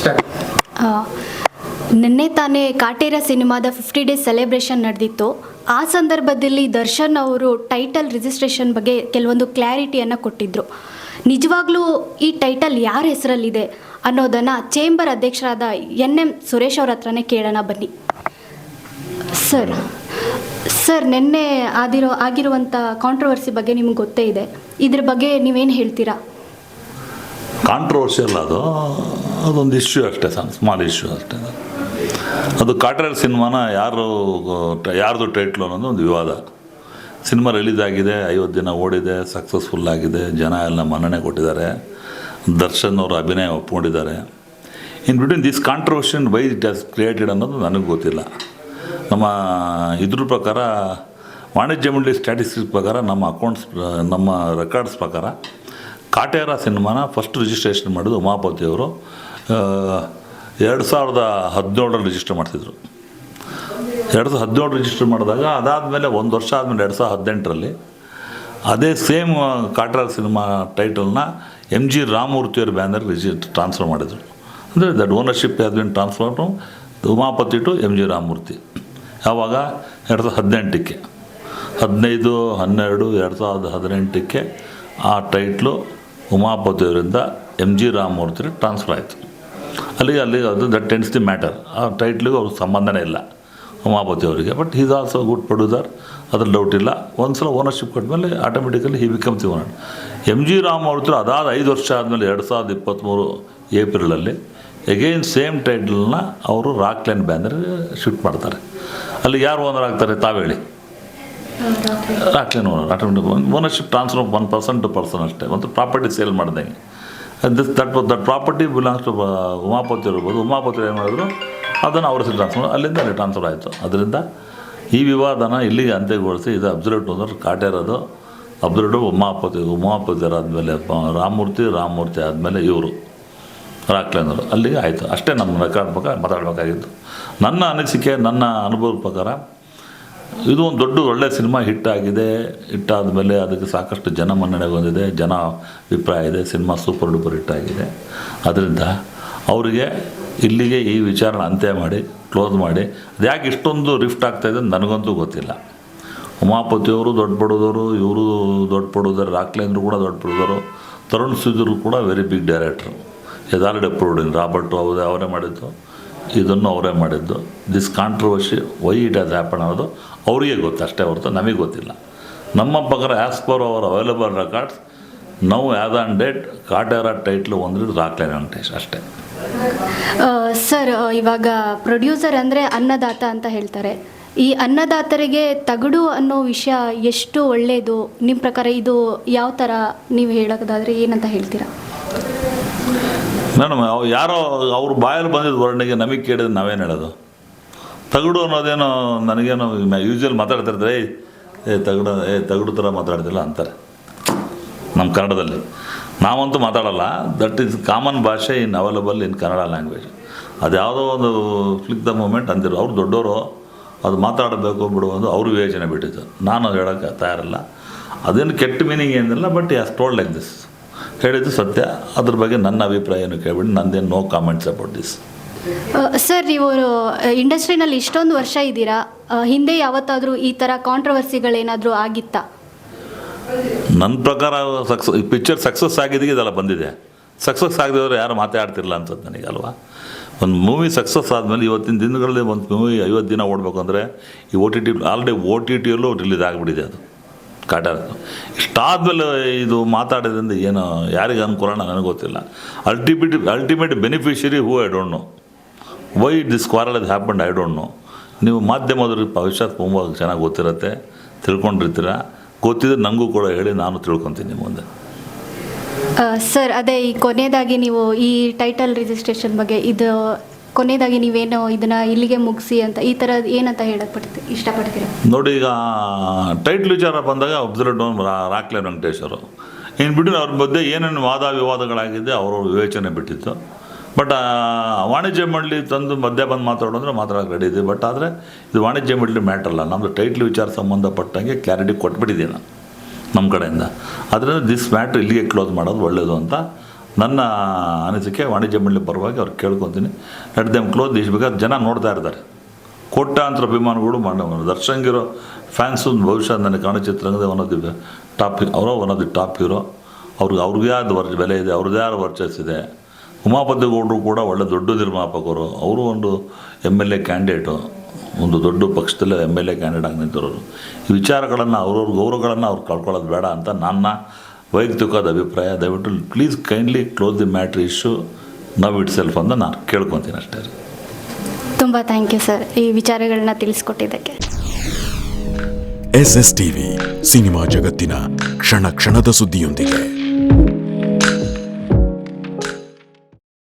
Start ನಿನ್ನೆ ತಾನೇ ಕಾಟೇರ ಸಿನಿಮಾದ ಫಿಫ್ಟಿ ಡೇಸ್ ಸೆಲೆಬ್ರೇಷನ್ ನಡೆದಿತ್ತು. ಆ ಸಂದರ್ಭದಲ್ಲಿ ದರ್ಶನ್ ಅವರು ಟೈಟಲ್ ರಿಜಿಸ್ಟ್ರೇಷನ್ ಬಗ್ಗೆ ಕೆಲವೊಂದು ಕ್ಲಾರಿಟಿಯನ್ನು ಕೊಟ್ಟಿದ್ದರು ನಿಜವಾಗ್ಲೂ ಈ ಟೈಟಲ್ ಯಾರ ಹೆಸರಲ್ಲಿದೆ ಅನ್ನೋದನ್ನು ಚೇಂಬರ್ ಅಧ್ಯಕ್ಷರಾದ ಎನ್ ಎಂ ಸುರೇಶ್ ಅವ್ರ ಹತ್ರನೇ ಕೇಳೋಣ ಬನ್ನಿ. ಸರ್ ಸರ್, ನಿನ್ನೆ ಆಗಿರೋ ಆಗಿರುವಂಥ ಕಾಂಟ್ರವರ್ಸಿ ಬಗ್ಗೆ ನಿಮ್ಗೆ ಗೊತ್ತೇ ಇದೆ. ಇದ್ರ ಬಗ್ಗೆ ನೀವೇನು ಹೇಳ್ತೀರಾ? ಕಾಂಟ್ರವರ್ಷಿಯಲ್ ಅದು. ಅದೊಂದು ಇಶ್ಯೂ ಅಷ್ಟೇ ಸಣ್ಣ ಸ್ಮಾಲ್ ಇಶ್ಯೂ ಅಷ್ಟೇ. ಅದು. ಕಾಟ್ರೇರ್ ಸಿನಿಮಾನ ಯಾರು, ಯಾರ್ದು ಟೈಟ್ಲು ಅನ್ನೋದು ಒಂದು ವಿವಾದ. ಸಿನಿಮಾ ರಿಲೀಸ್ ಆಗಿದೆ, ಐವತ್ತು ದಿನ ಓಡಿದೆ ಸಕ್ಸಸ್ಫುಲ್ ಆಗಿದೆ, ಜನ ಎಲ್ಲ ಮನ್ನಣೆ ಕೊಟ್ಟಿದ್ದಾರೆ. ದರ್ಶನ್ ಅವರು ಅಭಿನಯ ಒಪ್ಕೊಂಡಿದ್ದಾರೆ. In between this controversy why it has created ಅನ್ನೋದು ನನಗೆ ಗೊತ್ತಿಲ್ಲ. ನಮ್ಮ ಇದ್ರ ಪ್ರಕಾರ, ವಾಣಿಜ್ಯ ಮಂಡಳಿ ಸ್ಟ್ಯಾಟಿಸ್ಟಿಕ್ಸ್ ಪ್ರಕಾರ, ನಮ್ಮ ಅಕೌಂಟ್ಸ್ ನಮ್ಮ ರೆಕಾರ್ಡ್ಸ್ ಪ್ರಕಾರ ಕಾಟೇರ ಸಿನಿಮಾನ ಫಸ್ಟ್ ರಿಜಿಸ್ಟ್ರೇಷನ್ ಮಾಡಿದ್ದು ಉಮಾಪತಿಯವರು ಎರಡು ಸಾವಿರದ ಹದಿನೇಳರಲ್ಲಿ ರಿಜಿಸ್ಟರ್ ಮಾಡ್ತಿದ್ರು. ಎರಡು ಸಾವಿರದ ಹದಿನೇಳು ರಿಜಿಸ್ಟರ್ ಮಾಡಿದಾಗ ಅದಾದಮೇಲೆ ಒಂದು ವರ್ಷ ಆದಮೇಲೆ ಎರಡು ಸಾವಿರದ ಹದಿನೆಂಟರಲ್ಲಿ ಅದೇ ಸೇಮ್ ಕಾಟೇರ ಸಿನಿಮಾ ಟೈಟಲ್ನ ಎಂ ಜಿ ರಾಮಮೂರ್ತಿಯವ್ರ ಬ್ಯಾನರ್ ರಿಜಿ ಟ್ರಾನ್ಸ್ಫರ್ ಮಾಡಿದರು. ಅಂದರೆ that ownership has transfer to Umapati to M G Ramamurthy. ಯಾವಾಗ? ಎರಡು ಸಾವಿರದ ಹದಿನೆಂಟಕ್ಕೆ. ಹದಿನೈದು, ಹನ್ನೆರಡು, ಎರಡು ಸಾವಿರದ ಹದಿನೆಂಟಕ್ಕೆ ಆ ಟೈಟ್ಲು ಉಮಾಪತಿಯವರಿಂದ ಎಂ ಜಿ ರಾಮಮೂರ್ತಿ ಟ್ರಾನ್ಸ್ಫರ್ ಆಯಿತು. ಅಲ್ಲಿಗೆ ಅಲ್ಲಿ ಅದು ದಟ್ ಟೆನ್ಸ್ ದಿ ಮ್ಯಾಟರ್ ಆ ಟೈಟ್ಲಿಗೆ ಅವ್ರಿಗೆ ಸಂಬಂಧನೇ ಇಲ್ಲ ಉಮಾಪತಿ ಅವರಿಗೆ but is also good producer ಅದ್ರ ಡೌಟ್ ಇಲ್ಲ. ಒಂದು ಸಲ ownership ಕೊಟ್ಟಮೇಲೆ automatically he becomes owner M G Ram ಅವ್ರದ್ದು ಅದಾದ ಐದು ವರ್ಷ ಆದಮೇಲೆ ಎರಡು ಸಾವಿರದ ಇಪ್ಪತ್ತ್ಮೂರು ಏಪ್ರಿಲಲ್ಲಿ ಎಗೈನ್ ಸೇಮ್ ಟೈಟಲ್ನ ಅವರು ರಾಕ್ ಲೈನ್ ಬ್ಯಾನರ್ ಶಿಫ್ಟ್ ಮಾಡ್ತಾರೆ. ಅಲ್ಲಿ ಯಾರು ಓನರ್ ಆಗ್ತಾರೆ ತಾವೇಳಿ Rockline automatic ownership transfer one person to person ಅಷ್ಟೇ. ಒಂದು property sale ಮಾಡಿದಂಗೆ this that that property belongs to Umapati ಇರ್ಬೋದು. ಉಮಾಪತಿ ಏನು ಮಾಡಿದ್ರು? ಅದನ್ನು ಅವ್ರ ಹೆಸರು ಟ್ರಾನ್ಸ್ಫರ್ ಅಲ್ಲಿಂದ ಅಲ್ಲಿ ಟ್ರಾನ್ಸ್ಫರ್ ಆಯಿತು. ಅದರಿಂದ ಈ ವಿವಾದನ ಇಲ್ಲಿಗೆ ಅಂತ್ಯಗೊಳಿಸಿ ಇದು ಅಬ್ಸರ್ವ್ ಅಂದ್ರೆ ಕಾಟೇರದು ಅಬ್ಸರ್ವ್ ಉಮಾಪತಿ ಉಮಾಪತಿ ಆದಮೇಲೆ ರಾಮಮೂರ್ತಿ ರಾಮಮೂರ್ತಿ ಆದಮೇಲೆ ಇವರು. ರಾಕ್ಲೇನವರು ಅಲ್ಲಿಗೆ ಆಯಿತು. ಅಷ್ಟೇ ನಮ್ಮ ರೆಕಾರ್ಡ್ ಪ್ರಕಾರ ಮಾತಾಡಬೇಕಾಗಿತ್ತು. ನನ್ನ ಅನಿಸಿಕೆ, ನನ್ನ ಅನುಭವದ ಪ್ರಕಾರ ಇದು ಒಂದು ದೊಡ್ಡ ಒಳ್ಳೆ ಸಿನಿಮಾ ಹಿಟ್ ಆಗಿದೆ. ಹಿಟ್ ಆದಮೇಲೆ ಅದಕ್ಕೆ ಸಾಕಷ್ಟು ಜನ ಮನ್ನಣೆ ಹೊಂದಿದೆ. ಜನ ಅಭಿಪ್ರಾಯ ಇದೆ. ಸಿನಿಮಾ ಸೂಪರ್ ಡೂಪರ್ ಹಿಟ್ ಆಗಿದೆ. ಅದರಿಂದ ಅವರಿಗೆ ಇಲ್ಲಿಗೆ ಈ ವಿಚಾರನ ಅಂತ್ಯ ಮಾಡಿ ಕ್ಲೋಸ್ ಮಾಡಿ. ಅದು ಯಾಕೆ ಇಷ್ಟೊಂದು ರಿಫ್ಟ್ ಆಗ್ತಾಯಿದೆ ನನಗಂತೂ ಗೊತ್ತಿಲ್ಲ. ಉಮಾಪತಿಯವರು ದೊಡ್ಡ ಪಡೋದವರು ಇವರು ದೊಡ್ಡ ಪಡೋದರು ರಾಕ್ಲೇಂದ್ರು ಕೂಡ ದೊಡ್ಡ ಪಡೋದವರು ತರುಣ್ ಸುಧೀರ್ ಕೂಡ ವೆರಿ ಬಿಗ್ ಡೈರೆಕ್ಟ್ರು ಎದಾರ್ಡ್ ಆಲ್ರೆಡಿ ಅಪ್ರೂವ್ಡ್ ರಾಬರ್ಟು ಅವರೇ ಅವರೇ ಮಾಡಿದ್ದು. ಇದನ್ನು ಅವರೇ ಮಾಡಿದ್ದು. This controversy why it has happen ಅನ್ನೋದು ಅವರಿಗೆ ಗೊತ್ತು, ಅಷ್ಟೇ ಹೊರತು ನಮಗೆ ಗೊತ್ತಿಲ್ಲ. ನಮ್ಮ ಪ್ರಕಾರ as per our available records ನಾವು as on date Kaatera title ಒಂದು ದಾಖಲೆ ವೆಂಕಟೇಶ್ ಅಷ್ಟೇ. ಸರ್ ಇವಾಗ ಪ್ರೊಡ್ಯೂಸರ್ ಅಂದರೆ ಅನ್ನದಾತ ಅಂತ ಹೇಳ್ತಾರೆ. ಈ ಅನ್ನದಾತರಿಗೆ ತಗಡು ಅನ್ನೋ ವಿಷಯ ಎಷ್ಟು ಒಳ್ಳೆಯದು ನಿಮ್ಮ ಪ್ರಕಾರ ಇದು ಯಾವ ಥರ ನೀವು ಹೇಳೋದಾದರೆ ಏನಂತ ಹೇಳ್ತೀರಾ? ಅವು ಯಾರೋ ಅವ್ರ ಬಾಯಲ್ಲಿ ಬಂದಿದ್ದ ವರ್ಣಿಗೆ ನಮಗೆ ಕೇಳಿದ್ರೆ ನಾವೇನು ಹೇಳೋದು? ತಗಡು ಅನ್ನೋದೇನೋ ನನಗೇನು ಯೂಶ್ವಲ್ ಮಾತಾಡ್ತಿರ್ತಾರೆ, ಏಯ್ ತಗಡು, ಏ, ತಗಡು ಥರ ಮಾತಾಡ್ತಿಲ್ಲ ಅಂತಾರೆ. ನಮ್ಮ ಕನ್ನಡದಲ್ಲಿ. ನಾವಂತೂ ಮಾತಾಡಲ್ಲ. ದಟ್ ಈಸ್ ಕಾಮನ್ ಭಾಷೆ in available in Kannada language ಅದು ಯಾವುದೋ ಒಂದು ಫ್ಲಿಕ್ ದ ಮೂಮೆಂಟ್ ಅಂದಿರು ಅವ್ರು ದೊಡ್ಡವರು ಅದು ಮಾತಾಡಬೇಕು ಬಿಡುವುದು ಅವ್ರ ವಿವೇಚನೆ ಬಿಟ್ಟಿದ್ದು. ನಾನು ಅದು ಹೇಳೋಕ್ಕೆ ತಯಾರಿಲ್ಲ. ಅದೇನು ಕೆಟ್ಟ ಮೀನಿಂಗ್ ಏನಿಲ್ಲ but as told like this ಹೇಳಿದ್ದು ಸತ್ಯ. ಅದ್ರ ಬಗ್ಗೆ ನನ್ನ ಅಭಿಪ್ರಾಯ ಏನು ಕೇಳ್ಬಿಟ್ಟು ನಂದೇನು no comments about this sir ನೀವು ಇಂಡಸ್ಟ್ರಿನಲ್ಲಿ ಇಷ್ಟೊಂದು ವರ್ಷ ಇದ್ದೀರಾ? ಹಿಂದೆ ಯಾವತ್ತಾದರೂ ಈ ಥರ ಕಾಂಟ್ರವರ್ಸಿಗಳೇನಾದರೂ ಆಗಿತ್ತಾ? ನನ್ನ ಪ್ರಕಾರ ಸಕ್ಸಸ್ ಈ ಪಿಕ್ಚರ್ ಸಕ್ಸಸ್ ಆಗಿದ್ದಕ್ಕೆ ಇದೆಲ್ಲ ಬಂದಿದೆ. ಸಕ್ಸಸ್ ಆಗದಿದ್ರೆ ಯಾರು ಮಾತಾಡ್ತಿರಲ್ಲ ಅನ್ಸುತ್ತೆ ನನಗೆ ಅಲ್ವಾ? ಒಂದು ಮೂವಿ ಸಕ್ಸಸ್ ಆದಮೇಲೆ ಇವತ್ತಿನ ದಿನಗಳಲ್ಲಿ ಒಂದು ಮೂವಿ ಐವತ್ತು ದಿನ ಓಡಬೇಕು ಅಂದರೆ ಈ O T T already O T ಟಿಯಲ್ಲೂ release ಆಗಿಬಿಟ್ಟಿದೆ ಅದು. ಕಾಟಾರದು ಇಷ್ಟಾದಮೇಲೆ ಇದು ಮಾತಾಡೋದ್ರಿಂದ ಏನು, ಯಾರಿಗೆ ಅನುಕೂಲನ ನನಗೆ ಗೊತ್ತಿಲ್ಲ. Ultimate ultimate beneficiary who I don't know why this quarrel ಅದು ಹ್ಯಾಪಂಡ್ ಐ ಡೋಂಟ್ ನೋ ನೀವು ಮಾಧ್ಯಮದವ್ರಿಗೆ ಭವಿಷ್ಯ ತುಂಬ ಚೆನ್ನಾಗಿ ಗೊತ್ತಿರುತ್ತೆ, ತಿಳ್ಕೊಂಡಿರ್ತೀರ. ಗೊತ್ತಿದ್ರೆ ನನಗೂ ಕೂಡ ಹೇಳಿ, ನಾನು ತಿಳ್ಕೊತೀನಿ ಮುಂದೆ. ಸರ್, ಅದೇ ಈ ಕೊನೆಯದಾಗಿ ನೀವು ಈ ಟೈಟಲ್ ರಿಜಿಸ್ಟ್ರೇಷನ್ ಬಗ್ಗೆ ಇದು ಕೊನೆಯದಾಗಿ ನೀವೇನು ಇದನ್ನ ಇಲ್ಲಿಗೆ ಮುಗಿಸಿ ಅಂತ ಈ ಥರ ಏನಂತ ಹೇಳಕ್ ಪಡ್ತೀವಿ ಇಷ್ಟಪಡ್ತೀರಾ? ನೋಡಿ, ಈಗ ಟೈಟ್ಲ್ ವಿಚಾರ ಬಂದಾಗ ಅಬ್ಸರ್ವ್ ರಾಕ್ಲೆ ವೆಂಕಟೇಶ್ವರು ಏನು ಬಿಟ್ಟು ಅವ್ರ ಮಧ್ಯೆ ಏನೇನು ವಾದ ವಿವಾದಗಳಾಗಿದೆ ಅವರು ವಿವೇಚನೆ ಬಿಟ್ಟಿತ್ತು. ಬಟ್ ವಾಣಿಜ್ಯ ಮಂಡಳಿ ತಂದು ಮಧ್ಯೆ ಬಂದು ಮಾತಾಡೋದ್ರೆ ಮಾತಾಡೋಕೆ ರೆಡಿ ಇದೆ. ಬಟ್ ಆದರೆ ಇದು ವಾಣಿಜ್ಯ ಮಂಡಳಿ ಮ್ಯಾಟರ್ ಅಲ್ಲ. ನಮ್ಮದು ಟೈಟ್ಲ್ ವಿಚಾರ ಸಂಬಂಧಪಟ್ಟಂಗೆ ಕ್ಲಾರಿಟಿ ಕೊಟ್ಬಿಟ್ಟಿದ್ದೀನಿ ನಮ್ಮ ಕಡೆಯಿಂದ. ಅದರಿಂದ ದಿಸ್ ಮ್ಯಾಟ್ರ್ ಇಲ್ಲಿಗೆ ಕ್ಲೋಸ್ ಮಾಡೋದು ಒಳ್ಳೆಯದು ಅಂತ ನನ್ನ ಅನಿಸಿಕೆ ವಾಣಿಜ್ಯ ಮಂಡಳಿ ಪರವಾಗಿ ಅವ್ರು ಕೇಳ್ಕೊತೀನಿ. Let them close this because ಜನ ನೋಡ್ತಾ ಇರ್ತಾರೆ. ಕೋಟ್ಯಾಂತರ ಅಭಿಮಾನಿಗಳು ಮಾಡ ದರ್ಶನ್ಗಿರೋ ಫ್ಯಾನ್ಸು ಬಹುಶಃ ನನಗೆ ಕಾಣೋ one of the top ಅವರೋ one of the top hero ಅವ್ರಿಗೆ ಅವ್ರಿಗೆ ಆದ ವರ್ ಬೆಲೆ ಇದೆ? ಅವ್ರದ್ದೇ ಯಾರು ವರ್ಚಸ್ಸಿದೆ ಉಮಾಪತಿ ಗೌಡರು ಕೂಡ ಒಳ್ಳೆ ದೊಡ್ಡ ನಿರ್ಮಾಪಕರು. ಅವರು ಒಂದು ಎಂ ಎಲ್ ಎ ಕ್ಯಾಂಡಿಡೇಟು ಒಂದು ದೊಡ್ಡ ಪಕ್ಷದಲ್ಲಿ ಎಂ ಎಲ್ ಎ ಕ್ಯಾಂಡಿಡೇಟ್ ಆಗಿ ನಿಂತಿರೋರು. ಈ ವಿಚಾರಗಳನ್ನು ಅವ್ರವ್ರ ಗೌರವಗಳನ್ನು ಅವ್ರು ಕಳ್ಕೊಳ್ಳೋದು ಬೇಡ ಅಂತ ನನ್ನ ವೈಯಕ್ತಿಕವಾದ ಅಭಿಪ್ರಾಯ ದಯವಿಟ್ಟು please kindly close the matter issue ನಾವು ಇಟ್ ಸೆಲ್ಫ್ ಅಂತ ನಾನು ಕೇಳ್ಕೊತೀನಿ ಅಷ್ಟೇ ತುಂಬ ಥ್ಯಾಂಕ್ ಯು ಸರ್ ಈ ವಿಚಾರಗಳನ್ನ ತಿಳಿಸ್ಕೊಟ್ಟಿದ್ದಕ್ಕೆ. ಎಸ್ ಎಸ್ ಟಿವಿ ಸಿನಿಮಾ ಜಗತ್ತಿನ ಕ್ಷಣ ಕ್ಷಣದ ಸುದ್ದಿಯೊಂದಿಗೆ.